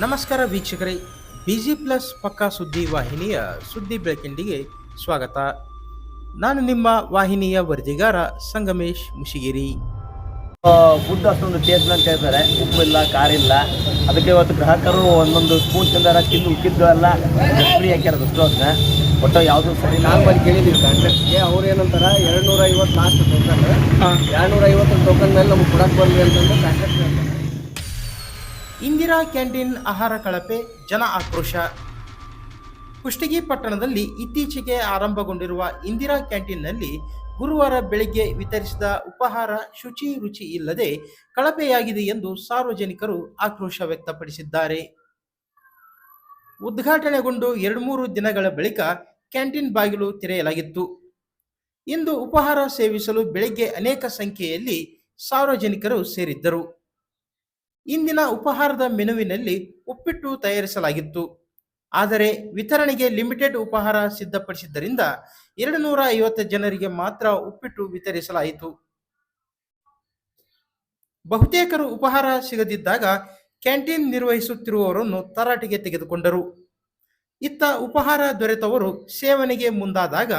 ನಮಸ್ಕಾರ ವೀಕ್ಷಕರೇ busy plus ಪಕ್ಕಾ ಸುದ್ದಿ ವಾಹಿನಿಯ ಸುದ್ದಿ ಬೆಳಕಿಂಡಿಗೆ ಸ್ವಾಗತ. ನಾನು ನಿಮ್ಮ ವಾಹಿನಿಯ ವರದಿಗಾರ ಸಂಗಮೇಶ್ ಮುಷಿಗಿರಿ. ಫುಡ್ ಅಷ್ಟೊಂದು ಟೇಸ್ಟ್ ಅಂತ ಹೇಳ್ತಾರೆ. ಉಪ್ಪು ಇಲ್ಲ ಖಾರ ಇಲ್ಲ ಅದಕ್ಕೆ ಇವತ್ತು ಗ್ರಾಹಕರು ಒಂದೊಂದು ಸ್ಪೂನ್ ತಿಂದಾರ ತಿಂದು ಉಕ್ಕಿದ್ದು ಎಲ್ಲ ಫ್ರೀ ಹಾಕ್ಯಾರ ಅಷ್ಟು ಅಂತ ಒಟ್ಟು ಯಾವುದು ಸರಿ? ನಾನು ಬಂದು ಕೇಳಿದ್ದೀವಿ ಕಾಂಟ್ರಾಕ್ಟ್ಗೆ ಅವ್ರು ಏನಂತಾರೆ? ಎರಡು ನೂರ ಐವತ್ತು ಲಾಸ್ಟ್ ಟೋಕನ್ ಎರಡು ನೂರ ಐವತ್ತು ಟೋಕನ್ ಮೇಲೆ ನಮ್ಗೆ ಕೊಡಕ್ಕೆ ಬಂದ್ವಿ ಅಂತಂದ್ರೆ ಕಾಂಟ್ರಾಕ್ಟ್ ಹೇಳ್ತಾರೆ. ಇಂದಿರಾ ಕ್ಯಾಂಟೀನ್ ಆಹಾರ ಕಳಪೆ, ಜನ ಆಕ್ರೋಶ. ಕುಷ್ಟಗಿ ಪಟ್ಟಣದಲ್ಲಿ ಇತ್ತೀಚೆಗೆ ಆರಂಭಗೊಂಡಿರುವ ಇಂದಿರಾ ಕ್ಯಾಂಟೀನ್ನಲ್ಲಿ ಗುರುವಾರ ಬೆಳಗ್ಗೆ ವಿತರಿಸಿದ ಉಪಹಾರ ಶುಚಿ ರುಚಿ ಇಲ್ಲದೆ ಕಳಪೆಯಾಗಿದೆ ಎಂದು ಸಾರ್ವಜನಿಕರು ಆಕ್ರೋಶ ವ್ಯಕ್ತಪಡಿಸಿದ್ದಾರೆ. ಉದ್ಘಾಟನೆಗೊಂಡು ಎರಡು ಮೂರು ದಿನಗಳ ಬಳಿಕ ಕ್ಯಾಂಟೀನ್ ಬಾಗಿಲು ತೆರೆಯಲಾಗಿತ್ತು. ಇಂದು ಉಪಹಾರ ಸೇವಿಸಲು ಬೆಳಗ್ಗೆ ಅನೇಕ ಸಂಖ್ಯೆಯಲ್ಲಿ ಸಾರ್ವಜನಿಕರು ಸೇರಿದ್ದರು. ಇಂದಿನ ಉಪಹಾರದ ಮೆನುವಿನಲ್ಲಿ ಉಪ್ಪಿಟ್ಟು ತಯಾರಿಸಲಾಗಿತ್ತು. ಆದರೆ ವಿತರಣೆಗೆ ಲಿಮಿಟೆಡ್ ಉಪಹಾರ ಸಿದ್ಧಪಡಿಸಿದ್ದರಿಂದ ಎರಡು ನೂರ ಐವತ್ತು ಜನರಿಗೆ ಮಾತ್ರ ಉಪ್ಪಿಟ್ಟು ವಿತರಿಸಲಾಯಿತು. ಬಹುತೇಕರು ಉಪಹಾರ ಸಿಗದಿದ್ದಾಗ ಕ್ಯಾಂಟೀನ್ ನಿರ್ವಹಿಸುತ್ತಿರುವವರನ್ನು ತರಾಟೆಗೆ ತೆಗೆದುಕೊಂಡರು. ಇತ್ತ ಉಪಹಾರ ದೊರೆತವರು ಸೇವನೆಗೆ ಮುಂದಾದಾಗ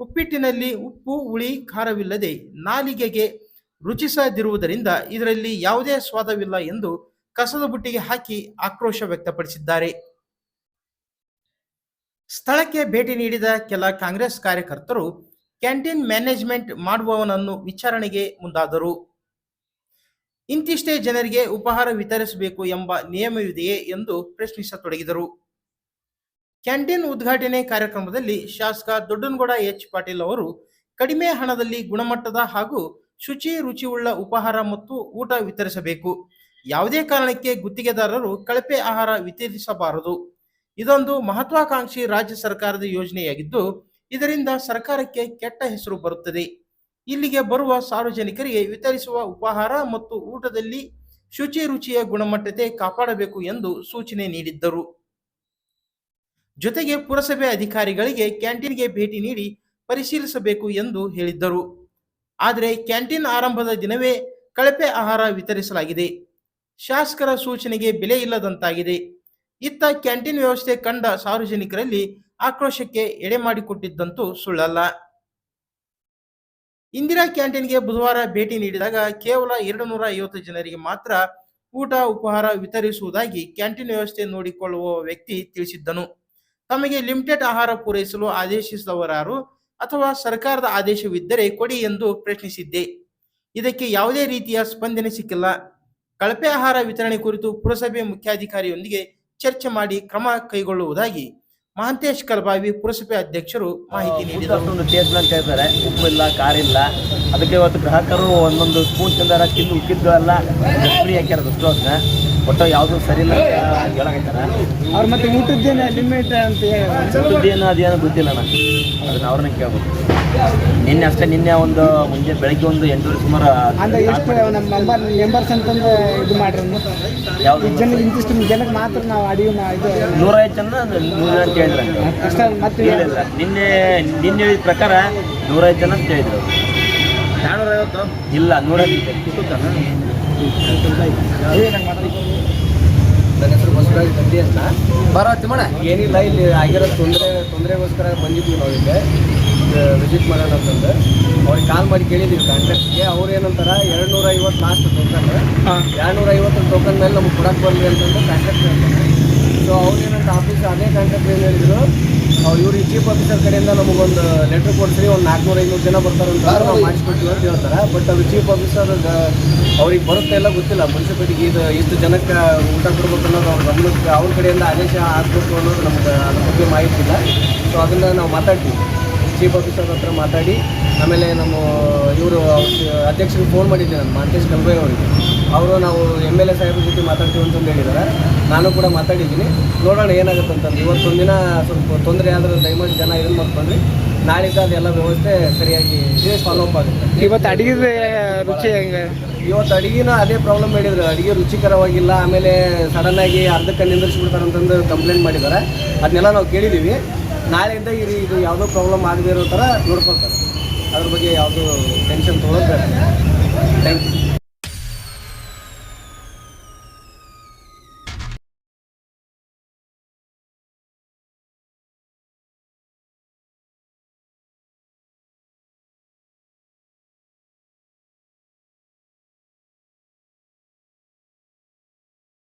ಉಪ್ಪಿಟ್ಟಿನಲ್ಲಿ ಉಪ್ಪು, ಹುಳಿ, ಖಾರವಿಲ್ಲದೆ ನಾಲಿಗೆಗೆ ರುಚಿಸದಿರುವುದರಿಂದ ಇದರಲ್ಲಿ ಯಾವುದೇ ಸ್ವಾದವಿಲ್ಲ ಎಂದು ಕಸದ ಬುಟ್ಟಿಗೆ ಹಾಕಿ ಆಕ್ರೋಶ ವ್ಯಕ್ತಪಡಿಸಿದ್ದಾರೆ. ಸ್ಥಳಕ್ಕೆ ಭೇಟಿ ನೀಡಿದ ಕೆಲ ಕಾಂಗ್ರೆಸ್ ಕಾರ್ಯಕರ್ತರು ಕ್ಯಾಂಟೀನ್ ಮ್ಯಾನೇಜ್ಮೆಂಟ್ ಮಾಡುವವನನ್ನು ವಿಚಾರಣೆಗೆ ಮುಂದಾದರು. ಇಂತಿಷ್ಟೇ ಜನರಿಗೆ ಉಪಹಾರ ವಿತರಿಸಬೇಕು ಎಂಬ ನಿಯಮವಿದೆಯೇ ಎಂದು ಪ್ರಶ್ನಿಸತೊಡಗಿದರು. ಕ್ಯಾಂಟೀನ್ ಉದ್ಘಾಟನೆ ಕಾರ್ಯಕ್ರಮದಲ್ಲಿ ಶಾಸಕ ದೊಡ್ಡನಗೌಡ ಎಚ್ ಪಾಟೀಲ್ ಅವರು ಕಡಿಮೆ ಹಣದಲ್ಲಿ ಗುಣಮಟ್ಟದ ಹಾಗೂ ಶುಚಿ ರುಚಿಯುಳ್ಳ ಉಪಹಾರ ಮತ್ತು ಊಟ ವಿತರಿಸಬೇಕು. ಯಾವುದೇ ಕಾರಣಕ್ಕೆ ಗುತ್ತಿಗೆದಾರರು ಕಳಪೆ ಆಹಾರ ವಿತರಿಸಬಾರದು. ಇದೊಂದು ಮಹತ್ವಾಕಾಂಕ್ಷಿ ರಾಜ್ಯ ಸರ್ಕಾರದ ಯೋಜನೆಯಾಗಿದ್ದು, ಇದರಿಂದ ಸರ್ಕಾರಕ್ಕೆ ಕೆಟ್ಟ ಹೆಸರು ಬರುತ್ತದೆ. ಇಲ್ಲಿಗೆ ಬರುವ ಸಾರ್ವಜನಿಕರಿಗೆ ವಿತರಿಸುವ ಉಪಹಾರ ಮತ್ತು ಊಟದಲ್ಲಿ ಶುಚಿ ರುಚಿಯ ಗುಣಮಟ್ಟತೆ ಕಾಪಾಡಬೇಕು ಎಂದು ಸೂಚನೆ ನೀಡಿದ್ದರು. ಜೊತೆಗೆ ಪುರಸಭೆ ಅಧಿಕಾರಿಗಳಿಗೆ ಕ್ಯಾಂಟೀನ್ಗೆ ಭೇಟಿ ನೀಡಿ ಪರಿಶೀಲಿಸಬೇಕು ಎಂದು ಹೇಳಿದ್ದರು. ಆದರೆ ಕ್ಯಾಂಟೀನ್ ಆರಂಭದ ದಿನವೇ ಕಳಪೆ ಆಹಾರ ವಿತರಿಸಲಾಗಿದೆ. ಶಾಸಕರ ಸೂಚನೆಗೆ ಬೆಲೆ ಇಲ್ಲದಂತಾಗಿದೆ. ಇತ್ತ ಕ್ಯಾಂಟೀನ್ ವ್ಯವಸ್ಥೆ ಕಂಡ ಸಾರ್ವಜನಿಕರಲ್ಲಿ ಆಕ್ರೋಶಕ್ಕೆ ಎಡೆ ಮಾಡಿಕೊಟ್ಟಿದ್ದಂತೂ ಸುಳ್ಳಲ್ಲ. ಇಂದಿರಾ ಕ್ಯಾಂಟೀನ್ಗೆ ಬುಧವಾರ ಭೇಟಿ ನೀಡಿದಾಗ ಕೇವಲ ಎರಡು ನೂರ ಐವತ್ತು ಜನರಿಗೆ ಮಾತ್ರ ಊಟ, ಉಪಹಾರ ವಿತರಿಸುವುದಾಗಿ ಕ್ಯಾಂಟೀನ್ ವ್ಯವಸ್ಥೆ ನೋಡಿಕೊಳ್ಳುವ ವ್ಯಕ್ತಿ ತಿಳಿಸಿದ್ದನು. ತಮಗೆ ಲಿಮಿಟೆಡ್ ಆಹಾರ ಪೂರೈಸಲು ಆದೇಶಿಸಿದವರಾರು ಅಥವಾ ಸರ್ಕಾರದ ಆದೇಶವಿದ್ದರೆ ಕೊಡಿ ಎಂದು ಪ್ರಶ್ನಿಸಿದ್ದೆ. ಇದಕ್ಕೆ ಯಾವುದೇ ರೀತಿಯ ಸ್ಪಂದನೆ ಸಿಕ್ಕಿಲ್ಲ. ಕಳಪೆ ಆಹಾರ ವಿತರಣೆ ಕುರಿತು ಪುರಸಭೆ ಮುಖ್ಯಾಧಿಕಾರಿಯೊಂದಿಗೆ ಚರ್ಚೆ ಮಾಡಿ ಕ್ರಮ ಕೈಗೊಳ್ಳುವುದಾಗಿ ಮಹಾಂತೇಶ್ ಕಲ್ಬಾವಿ ಪುರಸಭೆ ಅಧ್ಯಕ್ಷರು ಮಾಹಿತಿ ನೀಡಿದ್ದಾರೆ ನೀಡಿದರು. ಅಷ್ಟೊಂದು ಟೇಸ್ಟ್ ಅಂತ ಹೇಳ್ತಾರೆ. ಉಪ್ಪು ಇಲ್ಲ ಕಾರ್ ಇಲ್ಲ. ಅದಕ್ಕೆ ಇವತ್ತು ಗ್ರಾಹಕರು ಒಂದೊಂದು ಸ್ಪೂನ್ ತಿಂದಾರ ತಿಂದು ಉಕ್ಕಿದ್ದು ಎಲ್ಲ ಫ್ರೀ ಹಾಕ್ಯಾರ ಒಟ್ಟು ಯಾವುದು ಸರಿ ಇಲ್ಲ ಅಂತ ಹೇಳಕತ್ತಾರ ಅವ್ರು ಮತ್ತೆ ಊಟದ್ದೇನು ಲಿಮಿಟ್ ಅಂತ ಊಟದ್ದೇನು ಅದೇನು ಗೊತ್ತಿಲ್ಲ ನಾನು ಅದನ್ನ ಅವ್ರನ್ನ ಕೇಳ್ಬೇಕು. ನಿನ್ನೆ ಅಷ್ಟೇ ನಿನ್ನೆ ಒಂದು ಮುಂಜಾನೆ ಬೆಳಗ್ಗೆ ಒಂದು ಎಂಟೂವರೆ ಸುಮಾರು ಅಂದ್ರೆ ಎಷ್ಟು ನಮ್ಮ ಮೆಂಬರ್ ಮೆಂಬರ್ಸ್ ಅಂತಂದು ಇದು ಮಾಡ್ರಿ ಯಾವ್ದು? ಜನ ಇಂತಿಷ್ಟು ಜನಕ್ಕೆ ಮಾತ್ರ ನಾವು ಅಡಿಗೆ ಇದು ನೂರೈದು ಜನ ನೂರ ಜನ ಅಂತ ಹೇಳಿದ್ರೆ ಅಷ್ಟೇ ಮತ್ತೆ ಹೇಳಿಲ್ಲ. ನಿನ್ನೆ ನಿನ್ನೆ ಹೇಳಿದ ಪ್ರಕಾರ ನೂರೈದು ಜನ ಅಂತ ಹೇಳಿದ್ರು. ಇಲ್ಲ ನೂರೈದು ನನ್ನ ಹೆಸರು ಬಸವರಾಜ್ ಗದ್ದಿ ಅಂತ. ಬರ ತಿಮ್ಮಣ ಏನಿಲ್ಲ ಇಲ್ಲಿ ಆಗಿರೋ ತೊಂದರೆ ತೊಂದರೆಗೋಸ್ಕರ ಬಂದಿದ್ವಿ ನಾವು ಇಲ್ಲಿ. ವಿಸಿಟ್ ಮಾಡೋಣ ಅಂತಂದು. ಅವ್ರಿಗೆ ಕಾಲ್ ಮಾಡಿ ಕೇಳಿದ್ದೀವಿ ಕಾಂಟ್ರಾಕ್ಟ್ಗೆ ಅವ್ರು ಏನಂತಾರ ಎರಡು ನೂರ ಐವತ್ತು ಲಾಸ್ಟ್ ಟೋಕನ್ ಎರಡು ನೂರ ಐವತ್ತು ಟೋಕನ್ ಮೇಲೆ ನಮ್ಗೆ ಕೊಡಕ್ಕೆ ಬರಲಿ ಅಂತಂದು ಕಾಂಟ್ರಾಕ್ಟ್ ಹೇಳ್ತಾರೆ ಸೊ ಅವ್ರೇನಂತ ಆಫೀಸ್ ಅದೇ ಕಾಂಟ್ರಾಕ್ಟ್ ಏನು ಹೇಳಿದ್ರು ಇವ್ರು ಈ ಚೀಫ್ ಆಫೀಸರ್ ಕಡೆಯಿಂದ ನಮಗೊಂದು ಲೆಟ್ರ್ ಕೊಡ್ತೀರಿ ಒಂದು ನಾಲ್ಕುನೂರ ಐನೂರು ಜನ ಬರ್ತಾರಂತ ನಾವು ಮಾಡಿಸ್ಕೊಡ್ತೀವಿ ಅಂತ ಹೇಳ್ತಾರೆ. ಬಟ್ ಅದು ಚೀಫ್ ಆಫೀಸರ್ ಅವ್ರಿಗೆ ಬರುತ್ತೆ ಎಲ್ಲ ಗೊತ್ತಿಲ್ಲ. ಮುನ್ಸಿಪಾಲಿಟಿಗೆ ಇದು ಇಷ್ಟು ಜನಕ್ಕೆ ಊಟ ಕೊಡ್ಬೇಕು ಅನ್ನೋದು ಅವ್ರ ಗಮನಕ್ಕೆ ಅವ್ರ ಕಡೆಯಿಂದ ಆದೇಶ ಆಗಬೇಕು ಅನ್ನೋದು ನಮ್ಗೆ ಅದ್ರ ಬಗ್ಗೆ ಮಾಹಿತಿ ಇಲ್ಲ. ಸೊ ಅದನ್ನು ನಾವು ಮಾತಾಡ್ತೀವಿ. ಚೀಫ್ ಆಫೀಸರ್ ಹತ್ರ ಮಾತಾಡಿ, ಆಮೇಲೆ ನಮ್ಮ ಇವರು ಅಧ್ಯಕ್ಷರಿಗೆ ಫೋನ್ ಮಾಡಿದ್ದೆ ನಾನು ಮಾಂತೇಶ್ ಕಲ್ಬೈ ಅವರಿಗೆ. ಅವರು ನಾವು ಎಂ ಎಲ್ ಎ ಸಾಹೇಬ್ರ ಜೊತೆ ಮಾತಾಡ್ತೀವಿ ಅಂತಂದು ಹೇಳಿದ್ದಾರೆ. ನಾನು ಕೂಡ ಮಾತಾಡಿದ್ದೀನಿ. ನೋಡೋಣ ಏನಾಗುತ್ತೆ ಅಂತಂದು. ಇವತ್ತೊಂದಿನ ಸ್ವಲ್ಪ ತೊಂದರೆ ಆದ್ರೆ ದಯಮಾಡಿ ಜನ ಇದನ್ನು ಮಾಡ್ಕೊಂಡ್ರಿ ನಾಳಿದ್ದ ಅದೆಲ್ಲ ವ್ಯವಸ್ಥೆ ಸರಿಯಾಗಿ ಫಾಲೋ ಅಪ್ ಆಗುತ್ತೆ. ಇವತ್ತು ಅಡಿಗೆ ರುಚಿ ಹೆಂಗೆ? ಇವತ್ತು ಅಡಿಗೆನ ಅದೇ ಪ್ರಾಬ್ಲಮ್ ಹೇಳಿದ್ರು. ಅಡಿಗೆ ರುಚಿಕರವಾಗಿಲ್ಲ. ಆಮೇಲೆ ಸಡನ್ನಾಗಿ ಅರ್ಧಕ್ಕೆ ನಿಂದಿರಿಸ್ಬಿಡ್ತಾರೆ ಅಂತಂದು ಕಂಪ್ಲೇಂಟ್ ಮಾಡಿದ್ದಾರೆ. ಅದನ್ನೆಲ್ಲ ನಾವು ಕೇಳಿದ್ದೀವಿ. ನಾಳೆಯಿಂದ ಇದು ಇದು ಯಾವುದೋ ಪ್ರಾಬ್ಲಮ್ ಆಗದೇ ಇರೋ ಥರ ನೋಡ್ಕೊಳ್ತಾರೆ. ಅದ್ರ ಬಗ್ಗೆ ಯಾವುದೂ ಟೆನ್ಷನ್ ತೊಗೊಳ್ಬೇಕು ಥ್ಯಾಂಕ್ ಯು